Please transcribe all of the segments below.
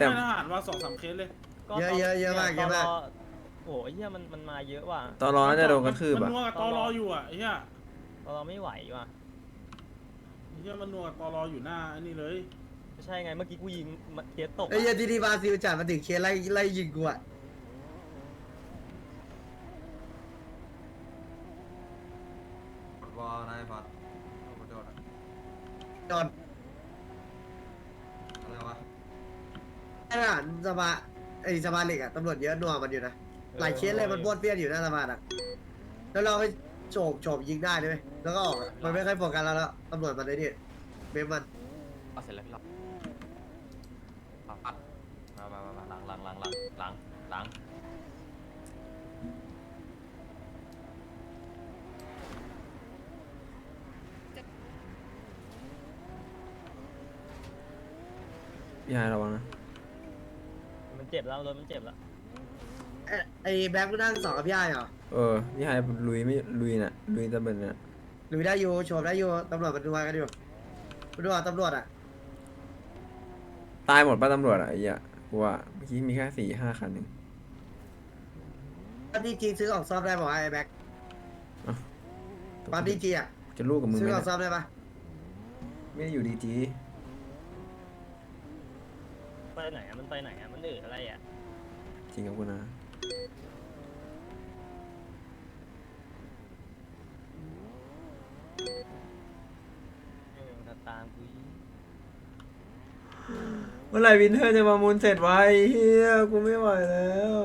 ต้องแต่ให้ทหารว่าสองสามเคสเลยก็เยอะเยอะเยอะมากเยอะมากตลโอ้โหไอ้เหี้ยมันมันมาเยอะว่ะตอนรอน่าจะโดนกระทืบมันอะนัวกับตอรออยู่อะไอ้เหี้ยตอนเราไม่ไหวว่ะไอ้เหี้ยมันนัวกับตอรออยู่หน้าอันนี้เลยไม่ใช่ไงเมื่อกี้กูยิงมันเคสตกไอ้เหี้ยที่ที่บราซิลจัดมาถึงเคสไล่ไล่ยิงกูอะวอลนายพัดขอโทษอะจอน อะไรวะ ทหารสภาไอ้สภาเหล็กอะตำรวจเยอะนัวมันอยู่นะหลายเคสเลยมันบ้วนเปี้ยนอยู่หน้าสภาอะแล้วเราไปโฉบโฉบยิงได้ด้วยแล้วก็ออกอะมันไม่ค่อยโฟกัสเราแล้วตำรวจมันไอ้นี่เมมมันเอาเสร็จแล้วพี่ลอดเอาปัดมามามามาหลังหลังหลังหลังหลังหลังพี่ฮายระวังนะ เจ็บแล้วรถมันเจ็บแล้วไอ้ไอ้แบ็คกูนั่งสองกับพี่ไอ้เหรอเออพี่ฮายลุยไม่ลุยน่ะลุยตะเบินน่ะหรือได้อยู่โฉบได้อยู่ตำรวจมันนัวกันอยู่มันนัวตำรวจอะตายหมดป้าตำรวจอะไอ้เหี้ยกูว่าเมื่อกี้มีแค่สี่ห้าคันเองปั๊มดีจีซื้อของซ่อมได้ป่าวะไอ้แบ็คปั๊มดีจีอะจะลูกกับมึงซื้ไหอมของซ่อมได้ปะไม่ได้อยู่ดีจี ไปไหนอะมันไปไหนอะ มันเอออะไรอะจริงกับกูนะเออมันตามกูอีกเมื่อไหร่วินเทอร์จะมามูลเสร็จวะไอ้เฮียกูไม่ไหวแล้ว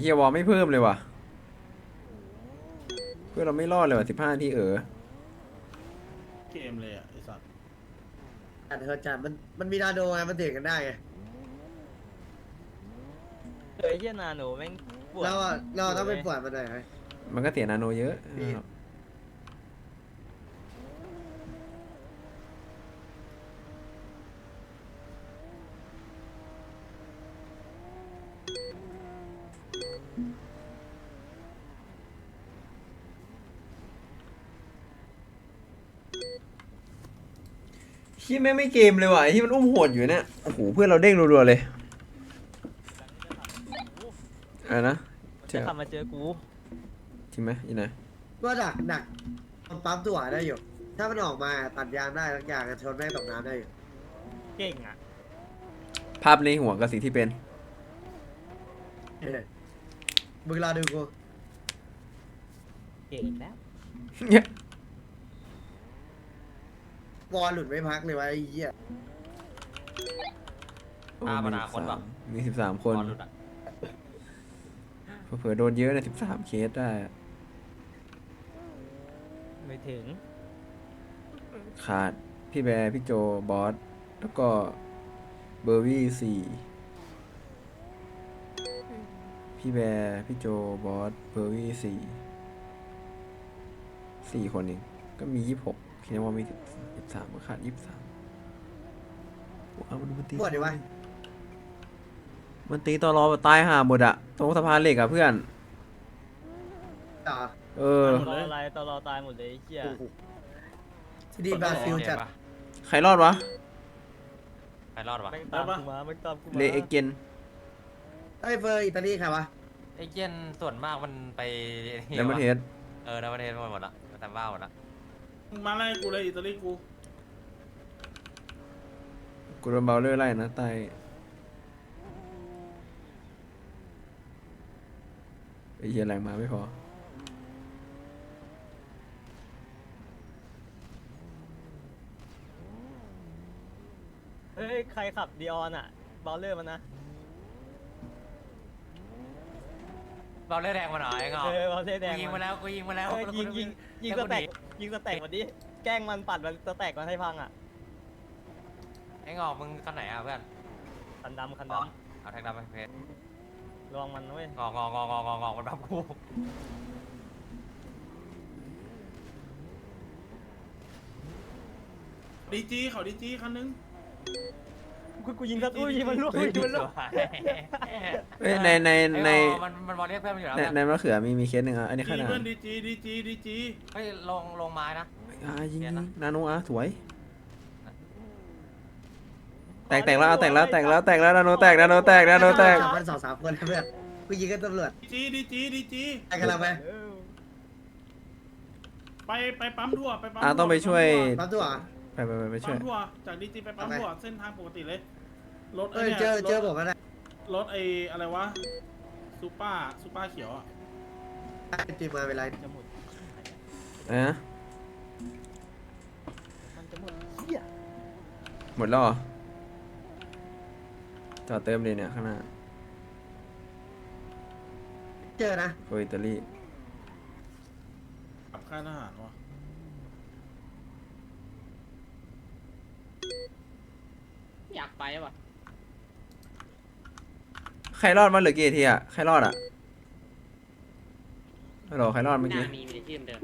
เฮียวอลไม่เพิ่มเลยว่ะ เพื่อนเราไม่รอดเลยว่ะสิบห้าทีเออเกมเลยอะไอ้สัตว์จัดเถอะจัดมันมันมีนาโดไงมันเถียงกันได้ไงเฮ้ยไอ้เหี้ยนาโนแม่งปวดเราอะเราต้องไปปวดมันหน่อยไหมมันก็เสียนาโนเยอะนี่ ที่แม่งไม่เกมเลยว่ะไอ้ที่มันอุ้มโหดอยู่เนี่ย โอ้โห เพื่อนเราเด้งรัวๆเลยอะไรนะมันเชื่จะอขับมาเจอกู จริงไหมยี่ไหนก็ดักดักมันปั๊มตัวได้อยู่ ถ้ามันออกมาตัดยางได้ทุกอย่างอะชนแม่งตกน้ำได้อยู่เก่งอะภาพในหัวกับสิ่งที่เป็น เออ มึงรอดูกูเก่งแล้วเนี่ยบอลหลุดไม่พักเลยวะไอ้เหี้ยโอ้อามีบนาคนปะ13มีสิบสามคนบอลหลุดอะเผื่อๆโดนเยอะนะสิบสามเคสได้อะไม่ถึงขาด พี่แบร์พี่โจ บอส แล้วก็เบอร์วี่สี่ พี่แบร์พี่โจ บอสเบอร์วี่สี่สี่คนเองก็มียี่สิบหกคิดว่ามีสิบสามก็ขาดยี่สิบสามเอามันมันตีปวดดิวะมันตีตอรอแบบตายห่าหมดอะตรงสะพานเหล็กอะเพื่อน ต่อเออตลออะไรตลอตายหมดเลยไอ้เหี้ย ที่ดีบราซิลจัดใครรอดวะ ใครรอดวะ แม่งตามกูมาแม่งตามกูมา เลเอเกน ไอ้เฟอร์อิตาลีใครวะไอ้เย็นส่วนมากมันไปไอ้แล้วมันเทสเออแล้วประเทศหมดหมดละมันทำบ้าหมดละมึงมาไล่กูเลยอิตาลีกูกูโดนเบลเลอร์ไล่นะตายไอ้เหี้ยแรงมาไม่พอ เฮ้ย ใครขับดีออนอะบอลเลอร์มันนะ เบาเลือแดงมาหน่อยไอ้งอเออเอาเส้นแดงกูยิงมาแล้วกูยิงมาแล้วเอยิงยิงยิงสแต็กยิงสแต็กวันนี้แกล้งมันปัดมันสแต็กมันให้พังอะไอ้งอมึงคันไหนอะเพื่อนคันดำคันดำเอาแทงดำไปเพชรำระวงมันนะเว้ยงองององององอมันแบบกูดีจีเขาดีจีคันนึง กูกูยิงซะอุ้ยมันล่วงยิงมันล่วงเอ้ยในในในมันมันบอลเรียกเพื่อนมันอยู่แล้วในเนี่ยในมะเขือมีมีเคสหนึ่งอะอันนี้ดีขนาดเพื่อนดีจีดีจีดีจีเฮ้ยลงลงไม้นะ อะยิงเคสนะนาโนอะสวย แตกแตกแล้วเอาแตกแล้วแตกแล้วแตกแล้วนาโนแตกนาโนแตกนาโนแตกจับมันสองสามคนนะเพื่อนกูยิงกันตำรวจดีจีดีจีดีจีไปกันเราไปเออไปไปปั๊มทั่วไปปั๊มอะต้องไปช่วย ปั๊มตัวเหรอ ไปไปไปไปช่ปั๊วยมทั่วจากดีจีไปปั๊มไปทั่วเส้นทางปกติเลย รถเอไอ้อเนี่ยเจอเจอรถผมแล้วนะรถไอ้อะไรวะซูเปอร์ซูเปอร์เขียวอะจีมาเป็นไรจะหมดเอะมันจะหมดเหี้ยหมดแล้วเหรอจอดเติมเลยเนี่ยข้างหน้าเจอนะโคอิตาลีกับค่ายทหารวะ อยากไปว่ะใครรอดมาเหลือกี่ทีอะใครรอดอะฮัลโหลใครรอดเมื่อน่ากี้ มีมีแต่ชื่อเดิม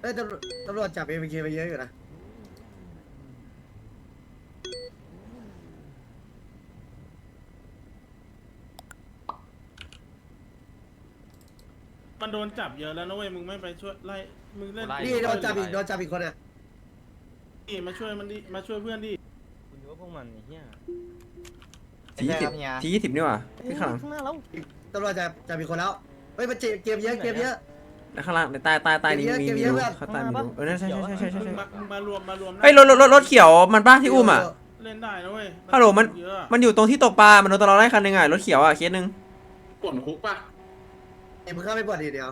เอ้ยตำรวจตำรวจจับเอ็มเคไปเยอะอยู่นะ ดนจับเยอะแล้วนะเว้ยมึงไม่ไปช่วยไล่มึงเล่นไล่ นี่โดนจับอีกโดนจับอีกคนอะนี่มาช่วยมันดิมาช่วยเพื่อนดิกูนึกว่าพวกมันไอ้เหี้ยทียี่สิบทียี่สิบนี่หว่าที่ข้างหลังข้างหน้าเราตำรวจจับจับอีกคนแล้วเฮ้ยมันเจ็บเกมเยอะเกมเยอะ แล้วข้างล่างในใต้ใต้ใต้นี้เก็บมีเยอะมีเก็บรูเยอะข้างใต้มีรูเออนั่นใช่ใช่ใช่ใช่ใช่มึงใช่มามึงมารวมมารวมหน้าเฮ้ยรถรถรถรถเขียวมันป้าที่อุ้มอะ เล่นได้นะเว้ยฮัลโหลมันเยอะมันอยู่ตรงที่ตกปลา มันโดนตลอดไล่คันหนึ่งอะรถเขียวอะเคสหนึ่งปวดคุกป่ะ เอ็มงเข้าไปปวดอีกเดียว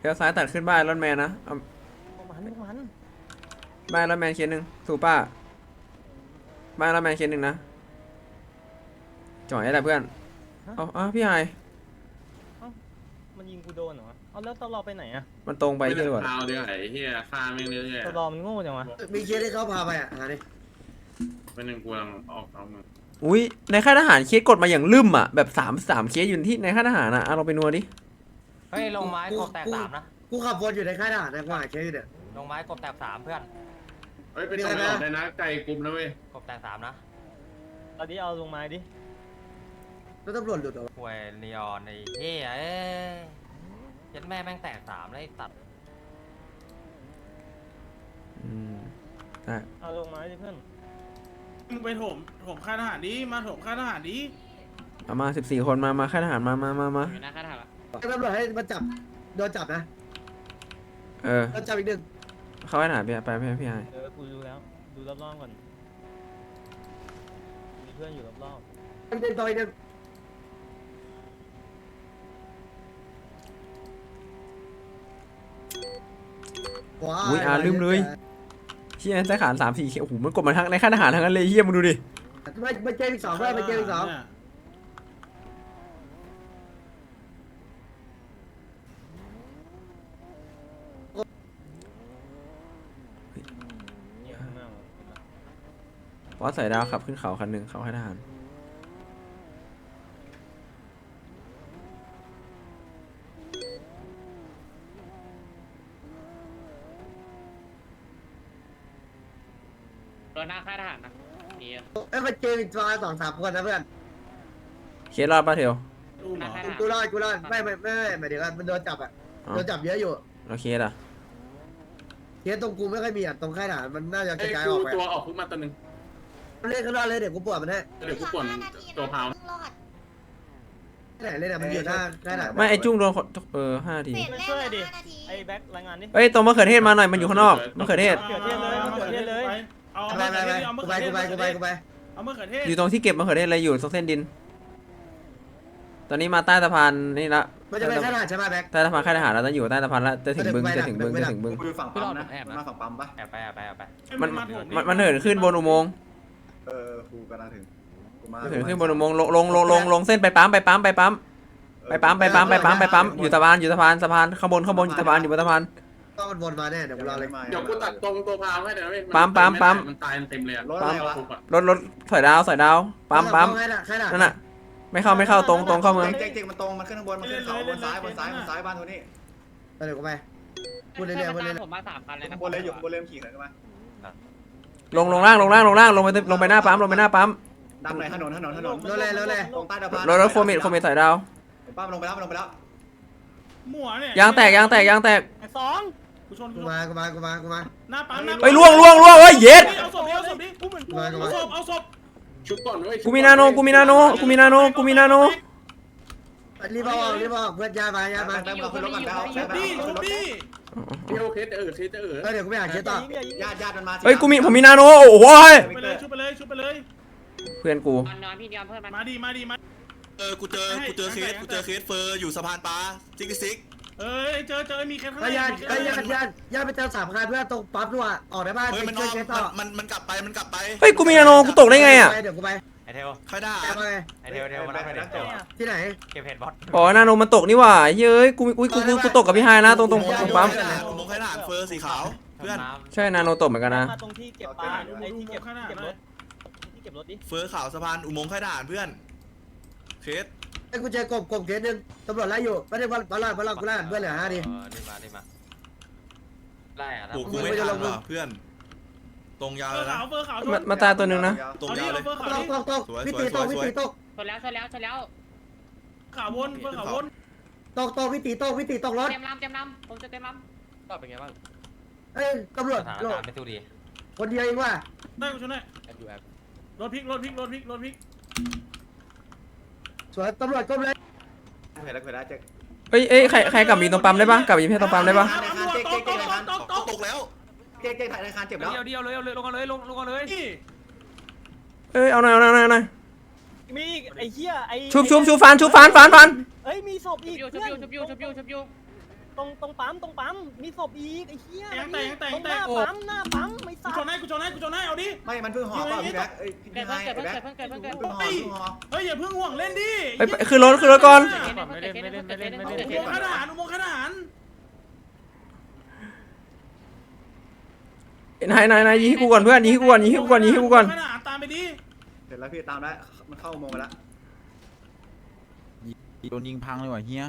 เลี้ยวซ้ายตัดขึ้นบ้านรถแมนนะเอาพวกมันพวกมันบ้านรถแมนเคสหนึ่งถูกป้าบ้านรถแมนเคสหนึ่งนะจ่อยอะไรเพื่อนเอาเอ้าพี่ไฮมันยิงกูโดนเหรอวะเอาแล้วตลอดไปไหนอะมันตรงไปที่ตำรวจข่าวเดียวไอ้เฮียฆ่าแม่งเรื่อยตลอดมันโง่จังวะมีเคสที่เขาพาไปอะหาดิๆเป็นหนึ่งกูกำลังออกเอามือ อุ้ยในค่ายทหารเคสกดมาอย่างลืมอะแบบสามสามเคสอยู่ที่ในค่ายทหารอะเอาเราไปนัวดิเฮ้ยลงไม้กบแตกสามนะกูขับวนอยู่ในค่ายทหารนะกูหาเคสอยู่เนี่ยลงไม้กบแตกสามเพื่อนเฮ้ยไปตรงไหนออกได้นะไกลกลุ่มนะเว้ยกบแตกสามนะตอนนี้เอาลงมาดิแล้วตำรวจหลุดเหรอวะควยนีออนไอ้เหี้ยเอ้ยเยัดแม่แม่งแตกสามแล้วไอ้ตัดอืมได้เอาลงมาดิเพื่อน มึงไปโถมโถมค่ายทหารดิมาโถมค่ายทหารดิเอามาสิบสี่คนมา มาค่ายทหารมามามามาอยู่หน้าค่ายทหารละให้ตำรวจให้มันจับ โดนจับนะเออ โดนจับอีกหนึ่งเข้าค่ายทหารไปไปไปพี่ไฮเออกูดูแล้ว ดูรอบๆก่อน มีเพื่อนอยู่รอบอีกหนึ่งต่ออีกหนึ่งว้าวอุ้ยอ่าลืมเลย เชี่ยใต้ขานสามสี่เคสโอ้โหมันกดมาทั้งในค่ายทหารทั้งนั้นเลยเฮียมึงดูดิไม่ไม่เกมอีกสองด้วยไม่เกมอีกสองเนี่ยๆเนี่ยข้างหน้าเราเห็นปะบอสใส่ดาวขับขึ้นเขาคันหนึ่งเขาค่ายทหาร รถหน้าค่ายทหารนะมีอะเอ้ยมันเกมอีกประมาณสองสามคนนะเพื่อนเคสรอดป่ะเทลอุ้มเหรอกูรอดกูรอดไม่ไม่ไม่ไม่หมายถึงว่ามันโดนจับอะอ๋อโดนจับเยอะอยู่แล้วเคสอะเคสตรงกูไม่ค่อยมีอะตรงค่ายทหารมันน่าจะกไอ้ระจายกูออกไปตัวออกคุกมาตัวหนึ่งเล่นข้างนอกเลยเดี๋ยวกูปวดมันให้เดี๋ยวกูป่วนตัวพาวที่ไหนเล่นอะมันอยู่หน้าค่ายทหารไม่ไอจุ้งโดนคนเออห้าทีไม่ช่วยดิไอ้แบ็ครายงานดิเอ้ยตรงมะเขือเทศมาหน่อยมันอยู่ข้างนอกมะเขือเทศมะเขือเทศเลยมะเขือเทศเลย เอาไปมะไปเขือไปเทศเอามะกูเขืไปอเทศกูไปกูไปกูไปเอามะเขือเทศอยู่ตรงที่เก็บมะเขือเทศอะไรอยู่ตรงเส้นดิน ตอนนี้มาใต้สะพานนี่ละมันจะเป็นค่ายทหารใช่ไหมแบ็ค ใต้สะพานค่ายทหารแล้วตอนอยู่ใต้สะพานแล้วจะถึงบึงจะถึงบึงจะถึงบึง กูอยู่ฝั่งปั๊มนะมาฝั่งปั๊มปะแอบไปแอบไปแอบไปมันมาโถมันมันเหินขึ้นบนอุโมงค์เออกูกำลังถึงกูมามันเหินขึ้นบนอุโมงค์ลงลงลงลงลงเส้นไปปั๊มไปปั๊มไปปั๊มไปปั๊มไปปั๊มไปปั๊มไปปั๊มอยู่สะพานอยู่สะพานสะพานข้างบนข้างบนอยู่สะพานอยู่บนสะพาน ก็มันวนมาแน่เดี๋ยวกูรอเลยเดี๋ยวกูตัดตรงตัวพาวให้เดี๋ยวเว้ยนปั๊มปั๊มปั๊ม มันตายเต็มเลยอะรถอะไรวะปุ๊บอะรถรถถอยดาวถอยดาวปั๊มปั๊มใครน่ะใครน่ะนั่นน่ะ ไม่เข้าไม่เข้าตรงตรงเข้าเมืองเจ๊งเจ๊งมันตรงมันขึ้นข้างบนมันขึ้นเขาบนซ้ายบนซ้ายบนซ้ายบ้านโทนี่เดี๋ยวกูไปพูดเรื่อยๆพูดเรื่อยๆผมมาสามคันเลยนะข้างบนเลยอยู่ข้างบนเลยขี่ขึ้นมาลงลงล่างลงล่างลงล่างลงไปลงไปหน้าปั๊มลงไปหน้าปั๊มดังหน่อยถนนถนนถนนรถเลยรถเลยตรงใต้สะพานรถรถโคมิดโคมิดถอยดาวป้าลงไปแล้วลงไปแล้วมั่วเนี่ยยางแตกยางแตกยางแตกไอ้สอง กูชนกูกูชนมากูมากูมากูมา หน้าปั๊มหน้าเฮ้ยล่วงล่วงล่วงเฮ้ยเย็ด เอาศพดิเอาศพดิกูเหมือนกูมากูเอามา ศพเอาศพชุบก่อนเว้ยกูมีนาโนกูมีนาโนกูมีนาโนกูมีนาโนรีบเอาออกรีบเอาออกเพื่อนยามาย้ายามามาแล้วมาขึ้นรถกันแล้วชุบดิชุบดิเดี๋ยวเคสจะเออเคสจะเออเออเดี๋ยวกูไปหาเคสต่อญาติญาติมันมาเฮ้ยกูมีผมมีนาโนโอ้โหยชุบไปเลยชุบไปเลยชุบไปเลย เพื่อนกูนอนนอนพี่เดียวเพื่อนมันมาดีมาดีมา เออ กูเจอ กูเจอเคส กูเจอเคสเฟอร์อยู่สะพานปลาซิกซิก เอ้ยเจอเจอมีแค่ข้างไอ้ในยานไอ้ยานยานยานไปเจอสามคันเพื่อนตรงปั๊มด้วยออกได้บ้านเฮ้ยไปมันช่อ้วยอมเคสต่อมันมันมันกลับไปมันกลับไปเฮ้ยกูมีนาโนกูตกได้ไงอะเดี๋ยวกูไปไอเทลค่อยด่าแกมาไงไอเทลเทลมารับไปเดี๋ยวที่ไหน เก็บเพจบอสอ๋อนาโนมันตกนี่หว่าเฮ้ยกูกูกูกูกูตกกับพี่ไฮนะตรงตรงตรงปั๊มค่อยด่าอุโมงค์ค่อยด่าเฟอร์สีขาวเพื่อนใช่นาโนตกเหมือนกันนะมาตรงที่เก็บปลาไอ้ที่เก็บเก็บรถที่เก็บรถดิเฟอร์ขาวสะพานอุโมงค์ค่อยด่าเพื่อนเคส ไอ้กูเจอกบกบเคสหนึ่งตำรวจไล่อยู่ไม่ได้บอลบอลบอลกูไล่เพื่อนเหลือห้าดิ เออรีบมารีบมาไล่อะนะกูกูไม่ทันว่ะเพื่อน ตรงยาวเฟอเลยร์นะ ขาวเฟอร์ขาวชมานมาตายตัวหนึ่งนะ ตรงเอาดิยาวเลเอายเฟอร์ตขาวกดิตกตกสวยวิตีสตวยกวิสวย ตีตกชนแล้วชนแล้วชนแล้วขาววนเฟอร์ขาววนตกตกวิตีตกวิตีตกรถเต็มลำเต็มลำผมจะเต็มลำก็เป็นไงบ้างเอ้ยตำรวจสถานโลการณ์ไม่สู้ดีคนเดียวเองว่ะได้กูชนได้รถพลิกรถพลิกรถพลิกรถพลิก สวยตำรวจก้มเลยเห็นแล้วเห็นแล้วจ๊งเอ้ยเอ้ยใครใครกลับมีตรงปั๊มได้ปะกลับมีเพชรตรงปั๊มได้ปะตกตกตกตกตกตกแล้ว เจ๊งเจ๊งถ่ายในคานเจ็บแล้วเดียวเดียวเลยเลยลงกันเลยลงลงกันเลยเอ้ยเอาหน่อยเอาหน่อยเอาหน่อยมีไอ้เหี้ยไอ้ชุบชุบชุบฟันชุบฟันฟันฟันเอ้ยมีศพชุอีบกยูชุบยูชุบยูชุบยูชุบยู ตรงตรงปั๊มตรงปั๊มมีศพอีกไอ้เหี้ยแตงแตงแตงตรงแตหน้างปั๊มหน้าปั๊มไม่กูซัชนให้กูชนให้กูชนให้เอาดิ ไม่ มันเพิ่งห่อเปล่าพี่แบ๊กเอ้ยพี่เกิดไฮเพิ่งเกิดไอ้เพิ่งแบ๊กเกิดเพิ่งเกิดเพิ่งเกิด เพิ่งห่อเพิ่งห่อเฮ้ยอย่าเพิ่งห่วงเล่นดิเอ้ยไปขึ้นรถขึ้นรถก่อน ไม่เล่นไม่เล่นไม่เล่นไม่เล่นอุโมงค์ขนาดอุโมงค์ขนาดนายนายนายยิงให้กูก่อนเพื่อนยิงให้กูก่อนยิงให้กูก่อนยิงให้กูก่อนขนาดตามไปดิเสร็จแล้วพี่ตามแล้วมันเข้าอุโมงค์ไปแล้วโดนยิงพังเลยว่ะเฮีย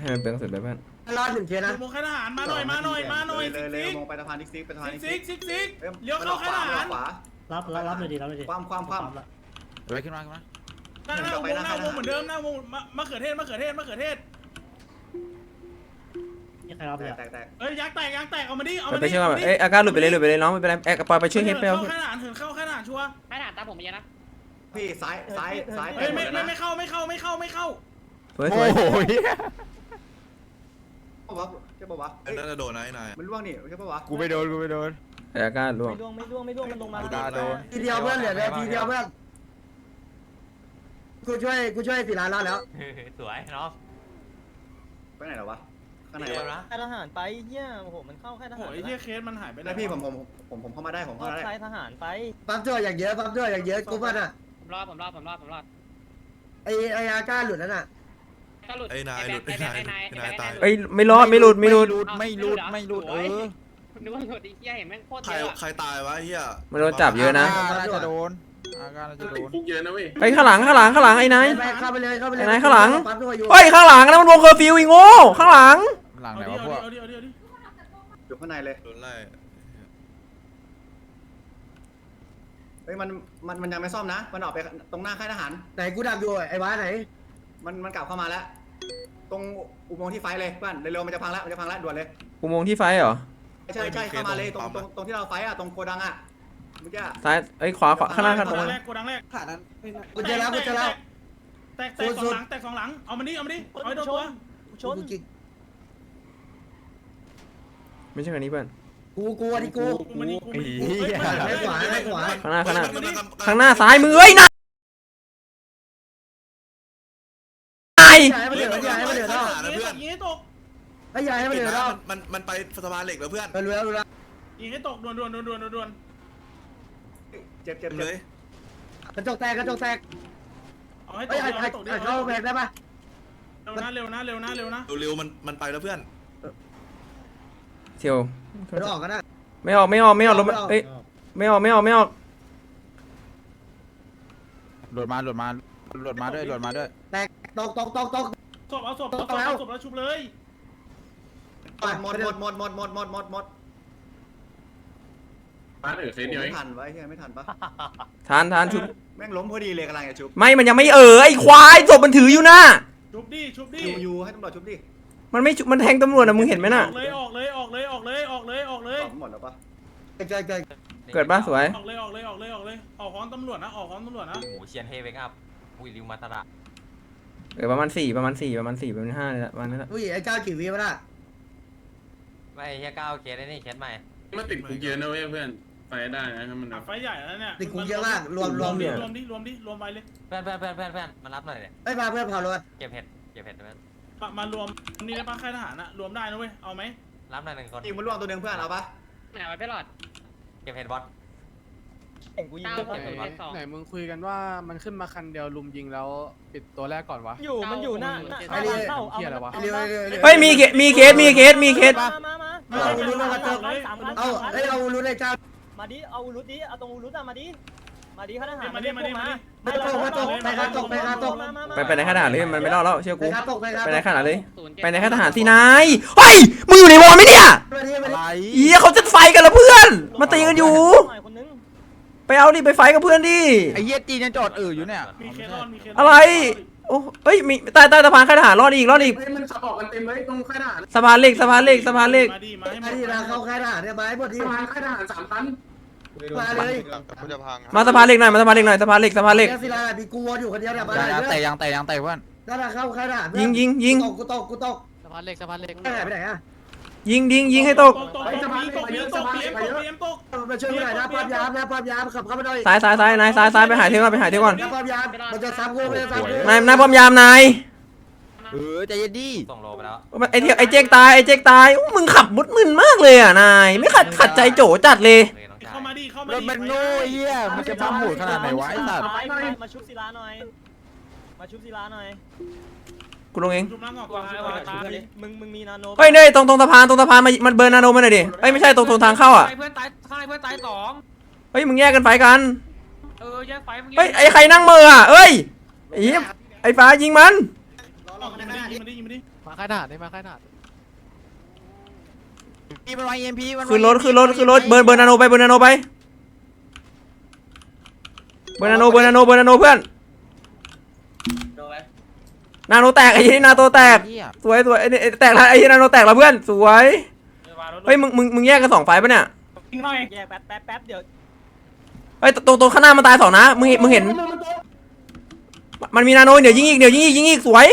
ให้มันเปลืองสุดเลยเพื่อน รอดหนึ่งเคสนะอุโมงค์ขนาดมาหน่อยมาหน่อยมาหน่อยเลซิยกเลยซิกอุโมงค์ไปสะพานดิกซิกไปสะพานดิกซิซิกกซิกซิกอ้เลี้ยวเข้าขนาดขวารับรับรับเลยดีรับเลยดีความความความไปขึ้นมาขึ้นมาหน้าหน้าอุโมงค์หน้าอุโมงค์เหมือนเดิมหน้าอุโมงค์มะมะเขือเทศมะเขือเทศมะเขือเทศนี่ใครรับแตเลยกแตกแตกเอ้ยยางแตกยางแตกเอามาดิเอาไปมาไปดิเชื่อก่อนเอ้ยอาการหลุดไปเลยหลุดไปเลยน้องไม่เป็นไรแอกปล่อยไปช่วยเฮดไปเอาเข้าขนาดเหินเข้าขนาดชัวร์ขนาดตามผมเยอะนะพี่ซ้ายซ้ายซ้ายเฮ้ยไม่ไม่ไม่เข้าไม่เข้าไม่เข้าไม่เข้าสวยสวยบ อกว่าใช่ป่าวะไอ้นั่นจะโดนนะไอ้นาย มันล่วงนี่ใช่ป่าวะกูไม่โดนกูไม่โดนไอ้อาการล่วงไม่ล่วงไม่ล่วงไม่ล่วงมันลงมากูโดนโดน ทีเดียวเพื่อนเหลือเลยทีเดียวเพื่อนกูช่วยกูช่วยสี่ล้านรอดแล้วสวยเนาะไปไหนแล้ววะข้างในเดียววะนะค่ายทหารไปเหี้ยโอ้โหมันเข้าค่ายทโอ้หารยเฮียเคสมันหายไปแล้วพี่ผมผมผมผมเข้ามาได้ผมเข้าเข้ามาได้ค่ายทหารไปปั๊มจ่ออย่างเยอะปั๊มจ่ออย่างเยอะกูมันอะผมรอดผมรอดผมรอดผมรอดไอ้ไอ้อาการหลุดนั่นอะ ก็หลุดไอ้นายหลุดไอ้นายหลุดไอ้นายตาย เอ้ยไม่รอดไม่หลุดไม่หลุดไม่หลุดไม่หลุดเออนึกว่าหลุดอีกเหี้ยเห็นแม่งโคตรใครเยอะใครตายวะไอ้เฮียมันโดนจับเยอะนะอาการน่าจะโดนอาการน่าจะโดติดนคุกเยอะนะเว้ยไปข้างหลังข้างหลังข้างหลังไอ้นายไปเข้าไปเลยเข้าไปเลยไอ้นายข้างหลังปั๊มจ่ออยู่เฮ้ยข้างหลังนะมันวงเคอร์ฟิวอีโง่ข้างหลังหลังเอาไหนดิวะพวกเอาดิเอาดิเอาดิอยู่ข้างในเลยโดนไล่เฮ้ยมันมันมันยังไม่ซ่อมนะ มันออกไปตรงหน้าค่ายทหารไหนกูดักอยู่ไอ้ว้าไหน มันมันกลับเข้ามาแล้ว ตรงอุโมงค์ที่ไฟเลยเพื่อนเร็วๆมันจะพังแล้วมันจะพังแล้วด่วนเลยอุโมงค์ที่ไฟเหรอใช่ใช่เข้ามาเลยตรงตรงตรงที่เราไฟอะตรงโกดังอะเมื่อกี้ซ้ายเอ้ยขวาขวาข้างหน้าข้างโกตรงดังนั้นแรกโกดังแรกกูเจอแล้วกูเจอแล้ว แตกแตกสองหลังแตกสองหลังเอามาดิเอามาดิเอาให้โดนตัวชนกูกินไม่ใช่คันนี้เพื่อนกูกูอันนี้กูกูมาดิกูมาดิไอ้เหี้ยให้ขวาให้ขวาข้างหน้าข้างหน้ามันมันมันข้างหน้าซ้ายมือเอ้ยนา ยใหญ่มันเหลือใหญ่ให้มันเหลือเท่ายิงให้ตกไอ้ใหญ่ให้มันเหลือเท่ามันมันไปสะพานเหล็กแล้วเพื่อนเออรู้แล้วรู้แล้วยิงให้ตกด่วนด่วนด่วนด่วนด่วนเจ็บเจ็บเลเจ็บยกระจกแตกกระจกแตกเอาให้ตเอ้ยกไอ้เอาไอ้ให้ตกไอ้เข้าแพงได้ปะเร็วนะเร็วนะเร็วนะเร็วนะเร็วๆมันมันไปแล้วเพื่อนเทียวไม่อออกก็ได้ไม่ออกไม่ออกไม่ออกรถเอ้ยไม่ออกไม่ออกไม่ออกหลุดมาหลุดมาหลุดมาด้วยหลุดมาด้วยตก ตกตกตก ศพเอาศพเอาศพตกแล้วเอาศพแล้วชุบเลย หมดหมดหมดหมดหมดหมดหมดหมดพัดเออเคสเดียวเอไม่งทันวะไอ้เหี้ยไม่ทันปะทานทานชุบแม่งล้มพอดีเลยกำลังจะชุบไม่มันยังไม่เออไอ้ควายศพมันถืออยู่นะชุบดิชุบดิยูยูให้ตำรวจชุบดิมันไม่ชุบมันแทงตำรวจอะมึงเห็นไหมอน่ะ อกเลยออกเลยออกเลยออกเลยออกเลยออกเลยของหมดแล้วปะเกิดเกิดเกิดเกิดปะสวย ออกเลยออกเลยออกเลยออกเลยออกของตำรวจนะออกของตำรวจนะ หมูเชียนเฮเวกอัพอุ้ยริวมาตระ เออประมาณสี่ประมาณสี่ประมาณสี่ประมาณห้าเลยละประมาณนั้นแหละผู้หญิงไอ้เจ้ากี่วิวะน่ะไม่เฮียก้าวเคสได้นี่เคสใหม่มันติดคุกเยอะนะเว้ยเพื่อนไปได้นะถ้ามันอะไฟใหญ่แล้วเนี่ยติดคุกเยอะมากรวมรวมดิเนี่ยรวมดิรวมดิรวมไปเลยเพื่อนเพื่อนเพื่อนเพื่อนเพื่อนมารับหน่อยเลยไอ้ยมาเพื่อนเผารถเก็บเห็ดเก็บเห็ดเพื่อนมามารวมนี่ได้ปะค่ายทหารอะรวมได้นะเว้ยเอาไหมรับหน่อยหนึ่งคนยิงมันล่วงตัวหนึ่งเพื่อนเอาปะไหนไว้ไปหลอดเก็บเห็ดบอส เอ็งกูยิงเก้าไม่หทักนศูนย์เจ็ดสองไหนมึงคุยกันว่ามันขึ้นมาคันเดียวลุมยิงแล้วปิดตัวแรกก่อนวะอยู่มันอยู่หน้าหน้าหน้าทางเข้าเอาเหี้ยอะไรวะเอาเร็วมาเร็วเร็วเฮ้ยมีเคมีเคสมีเคสมีเคสมามามาเอาอุลุตมาเติมสามคันเอาสามคันเอ้ยเอารู้ไอ้เจ้ามาดิเอาอุลุตดิเอาตรงอุลุตอะมาดิมาดิเขาทหารมาดิมาดิมาดิไม่ตกไม่ตกไปครับตกไปครับตกไปไปในขนาดเลยมันไม่รอดแล้วเชื่อไปกูครับตกไปครับไปในขนาดเลยศูนย์เจ็ดไปในค่ายทหารที่นายเฮ้ยมึงอยู่ในวอลไหมเนี่ยมาดิมาอะไรดิเหี้ยเขาจะไฟกันแล้วเพื่อนมาตีกันอยู่หน่คนนึงไป เอาดิไปไฟกับเพื่อนดิไอ้เหี้ยจีนยังจอดเอออยู่เนี่ยมีเคสรอดมีเคสอะไรโอ้เฮ้ยมีใต้ใต้สะพานค่ายทหารรอดอีกรอดอีกเฮ้ยมันขับออกกันเต็มเลยตรงค่ายทหารสะพานเหล็กสะพานเหล็กสะพานเหล็กมาดิมาให้หมไอ้ดที่ราเข้าค่ายทหารเนี่ยมาให้หมดที่สะพานค่ายทหารสามพันมาเลยมาสะพานเหล็กหน่อยมาสะพานเหล็กหน่อยสะพานเหล็กสะพานเหล็ก แกศิลามีกูวนอยู่คนเดียวเนี่ยมายังเลยยังเพื่แต่อนยังแต่ยังแต่เพื่อน นั่นน่ะเข้าค่ายทหารยิงยิงยิง ตกกูตกกูตกสะพานเหล็กสะพานเหล็กไปไหนไปไหนอะ ยิงยิงยิงให้ตก ตกตกตกตกตกเพียมตกเพียมตกเพียมตกมาช่วยกูหน่อยนะปั๊มยามนะปั๊มยามขับเข้ามาหน่อยซ้ายซ้ายซ้ายนายซ้ายซ้ายไปหาเทวก่อนไปหาเทวก่อน นะปั๊มยามมันจะซ้ำกูมันจะซ้ำกูนายนายพร้อมยามนายเออใจเย็นดิส่งโลไปแล้วไอเทียวไอเจ๊กตายไอเจ๊กตายอู้มึงขับมุดมึนมากเลยอะนาย ไม่ขัดขัดใจโจจัดเลยเลยน้องชายเข้ามาดิเข้ารมาถดิมันโง่ไอ้เหี้ยมันจะมาหมุนขนาดไหนวะไอ้สัตว์ไปมาชุบศิลาหน่อย มาชุบศิลาหน่อย กูลงเองชุบน้ำก่อนชุบน้ำก่อนมึงมึงมีนาโนเฮ้ยเนยตรงตรงสะพานตรงสะพานมามันเบิร์นนาโนมาหน่อยดิเอ้ยไม่ใช่ตรงตรงทางเข้าอะเพื่อนตายข้างในเพื่อนตายสองเฮ้ยมึงแยกกันไฟกันเออแยกไฟเมื่อกี้เฮ้ยไอใครนั่งมืออะเอ้ยไอ้เหี้ยไอฟ้ายิงมันยิงมาดิยิงมาดิยิงมาดิมาค่ายทหารได้มาค่ายทหารพี่มันวางเอ็มพีมันขึ้นรถขึ้นรถขึ้นรถเบิร์นเบิร์นนาโนไปเบิร์นนาโนไปเบิร์นนาโนเบิร์นนาโนเบิร์นนาโนเพื่อน นาโนแตกไอ้ยี่นาโนแตกเหี้ยสวยสวยไอ้นี่ไอ้แตกแล้วไอ้ยี่นาโนแตกแล้วเพื่อนสวยเฮ้ยมึงมึงมึงแยกกันสองไฟปะเนี่ยยิงหน่อยแยกแป๊บแป๊บแป๊บเดี๋ยวเฮ้ยตรงตรงข้างหน้ามันตายสองนะมึงเห็นมึงเห็น มันมีนาโนเดี๋ยวยิงอีกเดี๋ยวยิงอีกยิงอีกสวย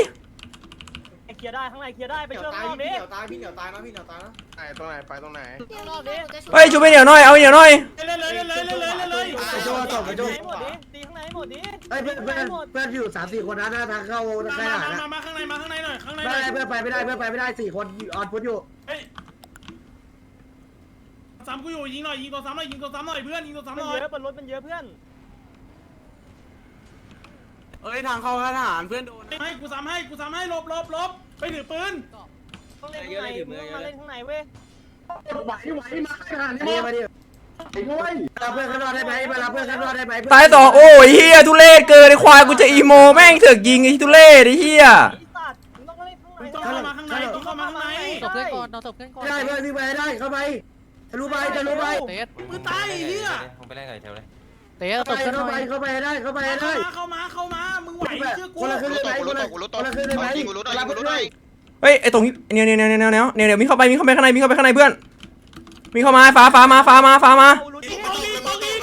เคลียร์ได้ข้างในเคลียร์ได้ไปช่วยข้างนอกดิตายพี่เหนียวตายนะพี่เหนียวตายนะไหนตรงไหนไปตรงไหนข้างนอกดิเฮ้ยชูไปเหนียวหน่อยเอาเหนียวหน่อยเล่นเลยเล่นเลยเล่นเลยเล่นเลยไปโจ้ตกไปตีโจ้ข้างในหมดดิตีข้างในหมดดิเฮ้ยเพื่อนเพื่อนเพื่อนอยู่สามสี่คนนะหน้าทางเข้ามาค่ายทมาหารมานะมาข้างในมาข้างในหน่อยข้างในไม่ได้เพื่อนไปไม่ได้เพื่อนไปไม่ได้สี่คนออนฟุตอยู่เฮ้ยซ้ำกูอยู่ยิงหน่อยยิงตัวซ้ำหน่อยยิงตัวซ้ำหน่อยเพื่อนยิงตัวซ้ำมันหน่อยเยอะบนรถมันเยอะเพื่อน เอ้ยทางเข้าค่ายทหารเพื่อนโดนให้กูซ้ำให้กูซ้ำให้ลบลบลบไปถือปืนต้องเล่นข้างในมึงต้องมาเล่นข้างในเว้ยไหวไหวมาค่ายทหารนี่นี่มาดิไอ้ด้วยมารับเพื่อนข้างนอกได้ไหมมารับเพื่อนข้างนอกได้ไหมตายต่อโอ้ยเฮียทุเรศเกินไอควายกูจะอีโมแม่งเถือกยิงไอทุเรศไอเฮียไอ้สัตว์มึงต้องเล่นข้างในมึงต้องเข้ามาข้างในต้องเข้ามาข้างในตบเพื่อนก่อนเอาตบเพื่อนก่อนได้เพื่อนวิ่งไปได้เข้าไปทะลุไปทะลุไปเตะมึงตายไอ้เหี้ยมึงไปเล่นกับไอ้เทลเลย เตะเอาตเข้าบไปเพื่อนหเข้าน่ไปอยเข้าไปได้เข้าไปได้เข้ามาเข้ามามึงไหวเชื่อกูคนละครึ่งได้ไหมคนละคนละครึ่งได้ไหมรับเพื่อนด้วยเฮ้ยไอตรงนี้เนี่ยเนี่ยเนี่ยเนี่ยเนี่ยเนี่ยเนี่ยมีเข้าไปมีเข้าไปข้างในมีเข้าไปข้างในเพื่อน มีเข้ามาฟ้าฟ้ามาฟ้ามาฟ้ามาเอารู้ดิตรงนี้ตรงนี้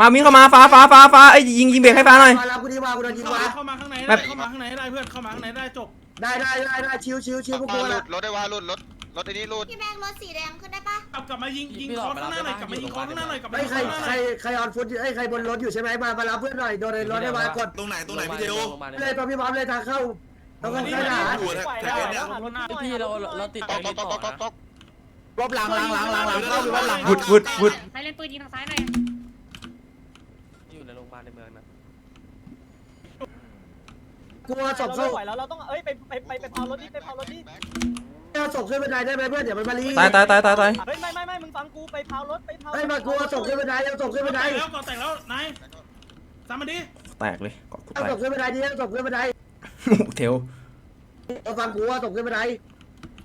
มามีเข้ามาฟ้าฟ้าฟ้าฟ้าไอยยิงยิงเบรกให้ฟ้าหน่อย มารับกูดีมากูโดนยิงมาเข้ามาข้างในได้เข้ามาข้างในได้เพื่อนเข้ามาข้างในได้จบได้ได้ได้ได้ชิวชิวชิวพวกกูละรถได้ว่ารุดรถ รถไอ้นี่รุดพี่แบงค์รถสีแดงขึ้นได้ปะกลับกลับมายิงยิงคอข้างหน้าหน่อยกลับมายิงคอข้างหน้าหน่อยกลับมาไอ้ยิงใคครอข้างหน้าหใครน่อยใครออนฟุตไอ้ใครบนรถอยู่ใช่ไหมมามารับเพื่อนหน่อยโดนในรถได้มากดตรงไหนตรงไหนพี่เทวเลยตอนพี่บอมเลยทางเข้าต้องเข้าค่ายทหารพี่เราเราติดตกตกตกตกตกรบหลังหลังหลังหลังหลังเข้าอยู่รบหลังวุดวุดวุดให้เล่นปืนยิงทางซ้ายหน่อยอยู่ในโรงพยาบาลในเมืองนะกลัวศพเราเข้าไม่ไหวแล้วเราต้องเอ้ยไปไปไปไปเผารถดิไปเผารถดิ เอาศพขึ้นบันไดได้ไหมเพื่อนเดี๋ยวมันมาลีตายตายตายตายตายเฮ้ยไม่ไม่ไม่มึงฟังกูไปเผารถไปเผาไอ้ยมากูเอาศพขึ้นบันไดเอาศพขึ้นบันไดแตกแล้วก่อแตกแล้วนายสามมาดิแตกเลยเกาะกูเอาแตศกพขึ้นบันไดดิเอาศพขึ้นบันไดเทลเอาฟังกูเอาศพขึ้นบันได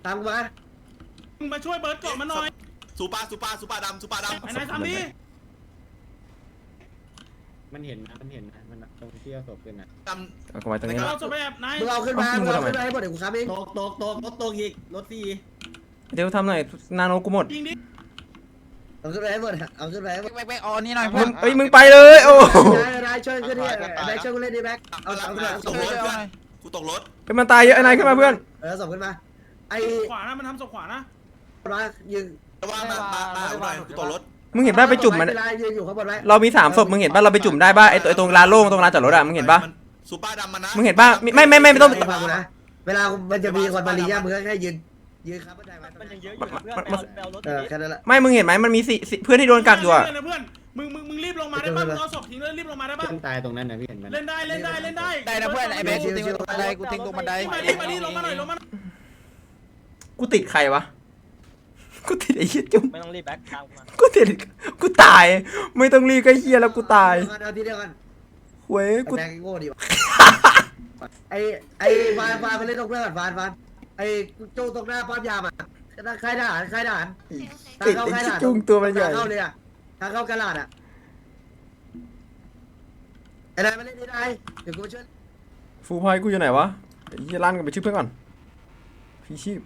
ตามกูมามึงมาช่วยเบิร์ดเกาะมาหน่อยสูป้าสูป้าสูป้าดำสูป้าดำไอ้นายสามดิ มันเห็นนะ มันเห็นนะ มันตรงที่เอาศพขึ้นนะดเอากูไว้ตรงนี้ เรานะจะไปแอบนายมึงเอาขึ้นมาเอาขึ้มึนงมาเอาทำไมขึ้นมาให้หมดเดี๋ยวกูค้ำเองตกตกตกรถตกอีกรถสี่เดี๋ยวทำหน่อยนาโนกูหมดยิงดิเอาขึ้นมาให้หมดเอาขึ้นมาให้หมดแบกแบกอ๋อนี่หน่อยมึเพื่องนเอ้ยมึงไปเลย โอ้โหนายนายช่วยขึ้นดินายช่วยกูเล่นดิแบ็คเอาศพขึ้นมาเอาศพช่วยขึ้นเอามาหน่อยกูตกรถเฮ้ยมันตายเยอะไอ้นายขึ้นมาเพื่อนเออศพขึ้นมาไอ้ขวานะมันทำศพขวานะมายิงระวังมามามาเอาหน่อยกูตกรถ มึงเห็นป่ะไปจุ่มมันเวลายืนอยู่ข้างบนไว้เรามีสามศพมึงเห็นป่ะเราไปจุ่มได้ป่ะไอ้ตัวไอ้ตรงลานโล่งตรงลานจอดรถอะมึงเห็นป่ะสูป้าดำมันนะมึงเห็นป่ะไม่ไม่ไม่ไม่ต้อง ฟังกูนะเวลามันจะมีคนมาลีเนี่ยมึงก็แค่ยืนยืนครับบันไดไว้มันยังเยอะอยู่นะเพื่อนไปเอาไปเอารถเออดิแค่นั้นแหละ ไม่มึงเห็นไหมมันมีสี่สี่เพื่อนที่โดนกักอยู่อะเล่นเลยเพื่อนมึงมึงมึงรีบลงมาได้ป่ะมึงเอาศพทิ้งแล้วรีบลงมาได้ป่ะเพื่อนตายตรงนั้นนะพี่เห็นมันเล่นได้เล่นได้เล่นได้ได้นะเพื่อนไอ้แบกกูทิ้งตรงบันไดกูทิ้งตรงบันได มาดิมาดิลงมาหน่อยลงมาหน่อย กูติดใครวะ กูติดไอ้เหี้ยจุ่มไม่ต้องรีบแบ็คตามกูมากูติดกูตาย ไม่ต้องรีบก็เฮียแล้วกูตายเอาทีเดียวกันเว้ยกู แบงโง่ดีวะไอ้ไอ้ฟานฟานไปเล่นตรงเพื่อนก่อนฟานฟานไอ้โจตรงหน้าป้อมยามอะค่ายทหารค่ายทหารติดไอ้เหี้ยจุ่มตัวมันใหญ่ ทางเข้าเลยอะทางเข้ากระลาดอะไอ้นายมาเล่นนี่นายเดี๋ยวกูมาช่วย ฟูพายกูอยู่ไหนวะไอ้เหี้ยลั่นกันไปชื่อเพื่อนก่อนพี่ชีพ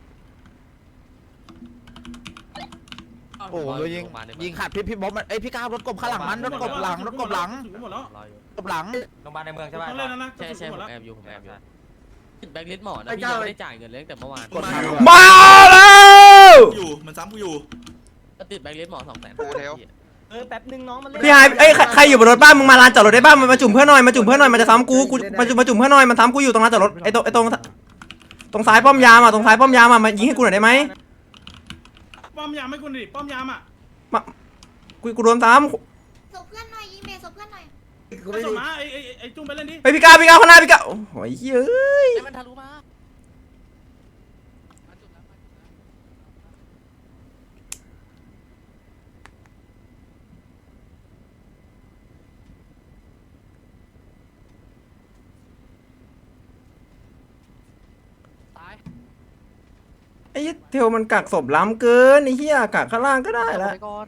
โอ้โหยิงยิงขัดพี่พี่บ๊อบมันเอ้ยพี่ก้าวรถกบข้างหลังมันรถกบหลังรถกบหลังถึหมดแล้วรออยู่กบหลังโรงพยาบาลในเมืองใช่ป่ะต้องเล่นแล้วนะใช่ใช่หมผดมแล้วแอบอยู่ผมแอบอยู่แบ็คลิสต์หมอนะไอ้พี่เจ้ายังไม่ได้จ่ายเงินเลยตั้งแต่เมื่อวานกดทันมาแล้วอยู่มันซ้ำกูอยู่ก็ติดแบ็คลิสต์หมอสองแสนเออแป๊บนึงน้องมันเล่นพี่ไฮเอ้ยใครใครอยู่บนรถบ้านมึงมาลานจอดรถได้บ้างมาจุ่มเพื่อนหน่อยมาจุ่มเพื่อนหน่อยมันจะซ้ำกูกูมาจุ่มมาจุ่มเพื่อนหน่อยมันซ้ำกูอยู่ตรงลานจอดรถไอ้ตรงไอ้ตรงตรงซ้ายป้อมยามอะตรงซ้ายป้อมยามอะมายิงให้กูหน่อยได้ไหม ป้อมยามไม่คุณดิป้อมยามอะกูกูโดนซ้ศพเพื่อนหน่อยยิงเมย์ศพเพื่อนหน่อยกูไอ้ไม่สดีมาไอ้ไอ้ไอ้จุ้งไปเล่นดิำไปพี่ก้าวพี่ก้าวข้างหน้าพี่ก้าวโอ้ยเฮ้ย ให้มันทะลุมา ไอ้เหี้ยเทลมันกักศพล้ำเกินไอ้เหี้ยกักข้างล่างก็ได้ละไปก่อน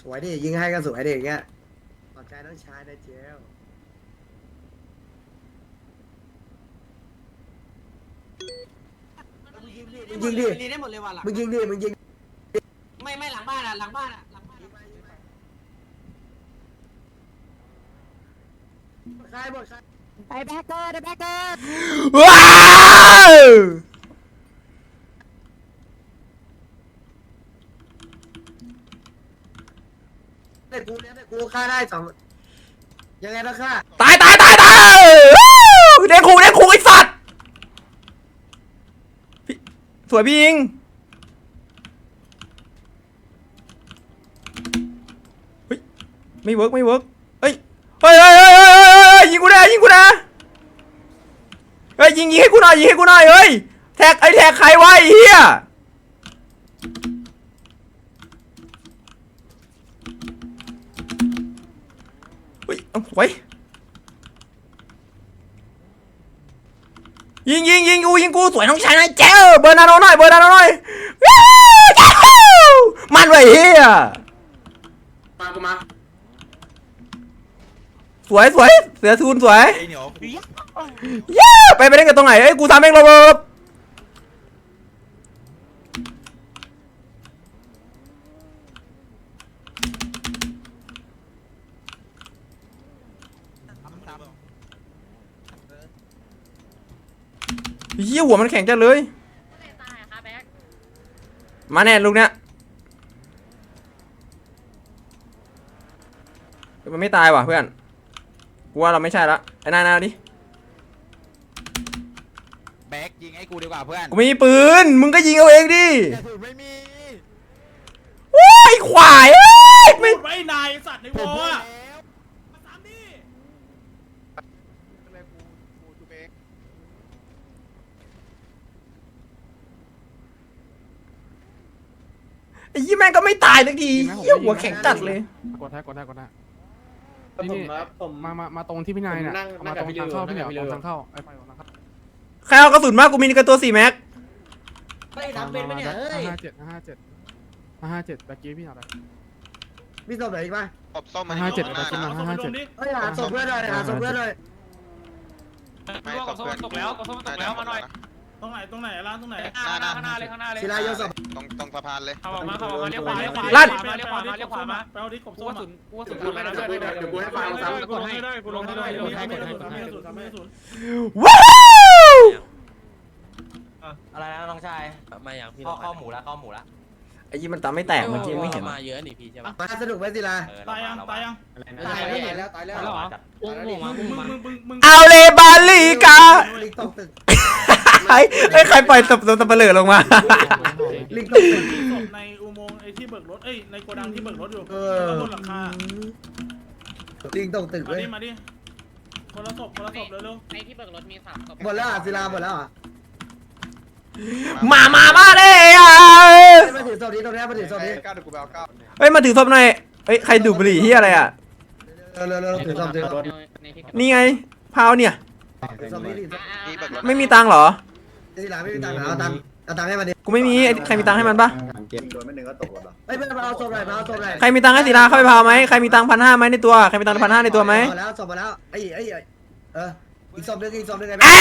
สวยดิยิงให้ก็สวยดิอย่างเงี้ยขอบใจน้องชายนะเจล มึงยิงดิมึงยิงดิ รีได้หมดเลยว่ะหลังมึงยิงดิมึงยิงไม่ไม่หลังบ้านอะหลังบ้านอะหลังบ้านคลายหมดคลายไปแบ็คเกอร์ได้แบ็คเกอร์ว้าวเด็กกูเนี่ยเด็กกูฆ่าได้สองยังไงนะฆ่าตายตายตายตายวู้เด้งขู่เด้งขู่ไอ้ สัตว์พี่สวยพี่ยิงเฮ้ยไม่เวิร์กไม่เวิร์กเฮ้ยเฮ้ยเฮ้ยเฮ้ยเฮ้ยเฮ้ยยิงกูนะยิงกูนะเฮ้ยยิงยิงให้กูหน่อยยิงให้กูหน่อยเฮ้ยแท็กไอ้แท็กใครวะไอ้เหี้ยเฮ้ยเอาไว้ ยิงยิงยิงกูยิงกูสวยน้องชายนะเจ้าเบอร์นาโนหน่อยเบอร์นาโนหน่อยวู้จ้าวมันไว้เฮียมากูมาสวยสวยเสือทูนสวยไอ้เยวเย้ไปไปเล่นกันตรงไหนเอ้ยกูทำเองระเบิดเยี่ยหัวมันแข็งจังเลยตายค่ะแบ็คมาแน่ลูกเนี้ยเฮ้ยมันไม่ตายว่ะเพื่อนกูว่าเราไม่ใช่ละไอ้นายนายเอาดิแบ็กยิงให้กูดีกว่าเพื่อนกูไม่มีปืนมึงก็ยิงเอาเองดิกระสุนไม่มีว้ายควายเอ้ยไม่ พูดไว้นายสัตว์ในวอลอะมาสามดิ ไอ้ยี่แม่งก็ไม่ตายสักทีเหี้ยหัวแข็งจัดเลย กดแท้กดแท้กดแท้ผมนี่ครับผม มามามาตรงที่พี่นายเนี่ยนั่งมาตรงนั่ทางงกับพี่เข้าลิวพี่เหนียวนั่งกับพี่ลิวตรงทางเข้าไอ้ไฟตรงทางเข้าใครเอากระสุนมากกูมีกระตัวสี่แม็ก ไม่ทำเป็นไหมเนี่ยห้าเจ็ดห้าเจ็ดห้าเจ็ดเมื่อกี้พี่เหนียวอะไรมีศพไหนอีกปะอบส้มมันห้าเจ็ด อยู่ข้างหน้าห้านะห้าเจ็ดเฮ้ยหาศพเพื่อนหน่อยหาศพเพื่อนหน่อยไม่ศพเพื่อนตกแล้วตกแล้วมาหน่อย ตรงไหนตรงไหนร้านตรงไหนหน้าหน้าข้างหน้าเลยข้างหน้าเลยศิลายกศพตรงตรงสะพานเลยขับออกมาขับออกมาเลี้ยวขวาเลี้ยวขวาลั่นเลี้ยวขวามาเลี้ยวขวามาไปเอาดิกบกูส้มว่าสุอะนกูว่าสุนกูไม่ได้เดี๋ยวกูให้ฟังซ้ำกูลงให้ได้กูลงให้ได้กกูดให้ให้ได้กกูดให้ให้ได้กดให้กดให้ว้าวอะไรนะน้องชายมาอย่างพี่ข้อข้อหมูละข้อหมูละไอ้ยี่มันตาไม่แตกเมื่อกี้ไม่เห็นมาเยอะนี่พี่ใช่ปะมาสนุกไหมศิลาเออตายยังตายยังตายไม่เห็นแล้วตายแล้วแล้วเหรออุ้งอุ้งมามึอุ้งงมึงมามึงมึงมึงเอาเลยบาลีกาลิงตกตึก ไอ้ไอ้ยใครปล่อยศพศพเปลือลงมา ลิงตกตึกมีศพในอุโมงค์ไอ้ที่เบิกรถเอ้ยในโกดังที่เบิกรถอยู่เออแล้วบนหลังคาลิงตกตึกมาเว้ยดิมาดิคนละศพคนละศพเร็วในที่เบิกรถมีสามศพหมดแล้วอะศิลาหมดแล้วอะมามามาเลยอะมาถือศพนี้ตรงนี้มาถือศพนี้ก้าวเดี๋ยวกูไปเอาก้าวเฮ้ยมาถือศพหน่อยเฮ้ยใครดูดบุหรี่ที่อะไรอะเร็วเร็วเร็วถือศพถือศพในที่นี่ไงพาวเนี่ยถือศพนี้ถือศพนี่เบิกรถไม่มีตังค์เหรอ ศิลาไม่มีตังค์เอาตังค์เอาตังค์ให้มันดิกูไม่มีไอ้ใครมีตังค์ให้มันปะโดนไม่หนึ่งก็ตกหรอเฮ้ยมาเอาศพหน่อยมาเอาศพหน่อยใครมีตังค์ให้ศิลาเข้าไปพาวไหมใครมีตังค์พันห้าไหมในตัวใครมีตังค์พันห้าในตัวไหมมาแล้วศพมาแล้วไอ้ไอ้เอออีกศพนึงอีกศพนึงไงเอ้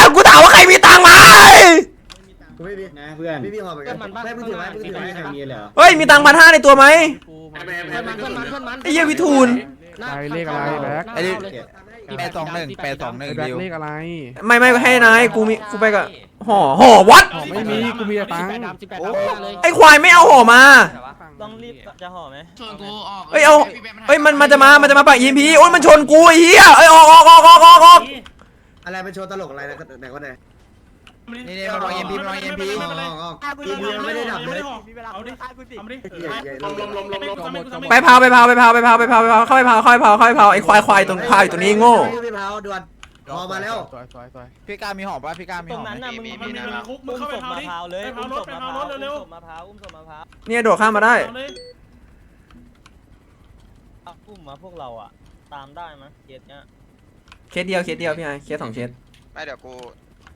ยกูถามว่าใครมีตังค์ไหมกูไม่มีนะเพื่อนไม่มีหอมเหมือนกันไม่มึงถือไว้มึงถือไว้ใครมีเลยเฮ้ยมีตังค์พันห้าในตัวไหมแม่แม่แม่เพื่อนมันเพื่อนมันไอ้เหี้ยวิทูลใครเลขอะไรแบ็คไอ้นี่ แปดสองหนึ่งแปดสองหนึ่งแบ็คดิวเลขอะไรไม่ไม่ให้นายกูมีกูไปกับห่อห่อวัด อ๋อไม่มีกูมีแต่ตังค์โอ้ไอ้ควายไม่เอาห่อมา ต้องรีบจะห่อไหมชวนกูออกเอ้ยเอา เอ้ยมันมันจะมา มันจะมาปะอีพีโอ้ยมันชนกูไอ้เหี้ยเอ้ยออกออกออกออกออกออกอะไรเป็นโชว์ตลกอะไรนะไหนก็ไหน นี่นี่มันวางเอ็มพีมันวางเอ็มพีอ๋ออ๋อทีมยังไม่ได้ดับเลยเอาดิเอาดิใหญ่ใหญ่ลมลมลมลมลมไปพาวไปพาวไปพาวไปพาวไปพาวไปพาวเข้าไปพาวเข้าไปพาวเข้าไปพาวไอ้ควายควายตรงพาวอยู่ตรงนี้โง่พี่เผาด่วนพอมาแล้วสวยสวยสวยพี่ก้ามีหอมป่ะพี่ก้ามีตรหงอมนั้นไหมน่ะมึงมันมีคุกมึงอุ้มเข้าไปศพพาวมะดิพร้าวเลยไปพาวรถไปพาวรถเร็วอุ้มศพมะพร้าวอุ้มศพมะพร้าวเนี่ยโดดข้ามมาได้เอาเลยเอาอุ้มมาพวกเราอะ ตามได้มั้ยเคสเนี้ยเคสเดียวเคสเดียวพี่ไอเคสสองเคสไม่เดี๋ยวกู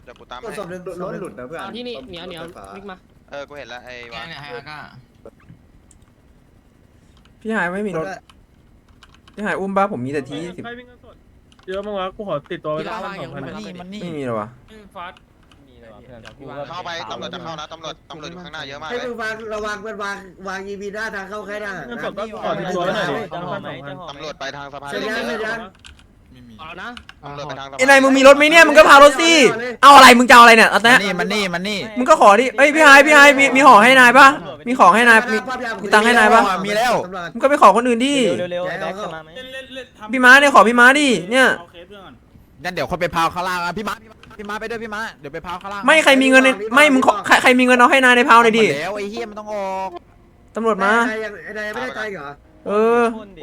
เดี๋ยวกูตามตัวให้ศพนึงรถหลุดนะเพื่อนที่นี่เหนียวเหนียววิ่งมา เออ กูเห็นแล้วไอ้วะพี่หายไม่มีรถพี่หายอุ้มบ้าผมมีแต่ทีสิบใครวิ่งกันสดเยอะมั้งวะกูขอติดตัวไว้สักพันสองพันมันนี่มันนี่ไม่มีหรอวะฟาสมีเลยว่ะเพื่อนกูเข้าไปตำรวจจะเข้านะตำรวจตำรวจอยู่ข้างหน้าเยอะมากให้เลยมึงวางระวังเป็นวางวางยีบีหน้าทางเข้าแค่หน้า เงินสดก็ขอติดตัวไว้หน่อยดิจะสองห่อพันไหมสองพันจะห่อไหมตำรวจไปทางสะพานเสร็จยังเสร็จยัง เอานะตำรวจไปทางสะพานไอ้นายมึงมีรถไหมเนี่ยมึงก็พารถสิเอาอะไรมึงจะเอาอะไรเนี่ยเอามันแต่นี่มันนี่มันนี่มึงก็ขอดิเอ้ยพี่ไฮพี่ไฮมีมีห่อให้นายปะมีของให้นายมี มีตังค์ให้นายปะ มีแล้วมึงก็ไปขอคนอื่นดิเร็วๆไอ้แบ็คจะมาไหมเล่นเล่นเล่นทำพี่ม้าเนี่ยขอพี่ม้าดิเนี่ยเอาเคสเพื่อนก่อนงั้นเดี๋ยวคนไปพาวข้างล่างอะพี่ม้าพี่ม้าไปด้วยพี่ม้าเดี๋ยวไปพาวข้างล่างไม่ใครมีเงินในไม่มึงขอใครใครมีเงินเอาให้นายในพาวหน่อยดิแล้วไอ้เฮียมันต้องออกตำรวจมาไอ้ยังไอ้นายไม่ได้ใจเหรอเออ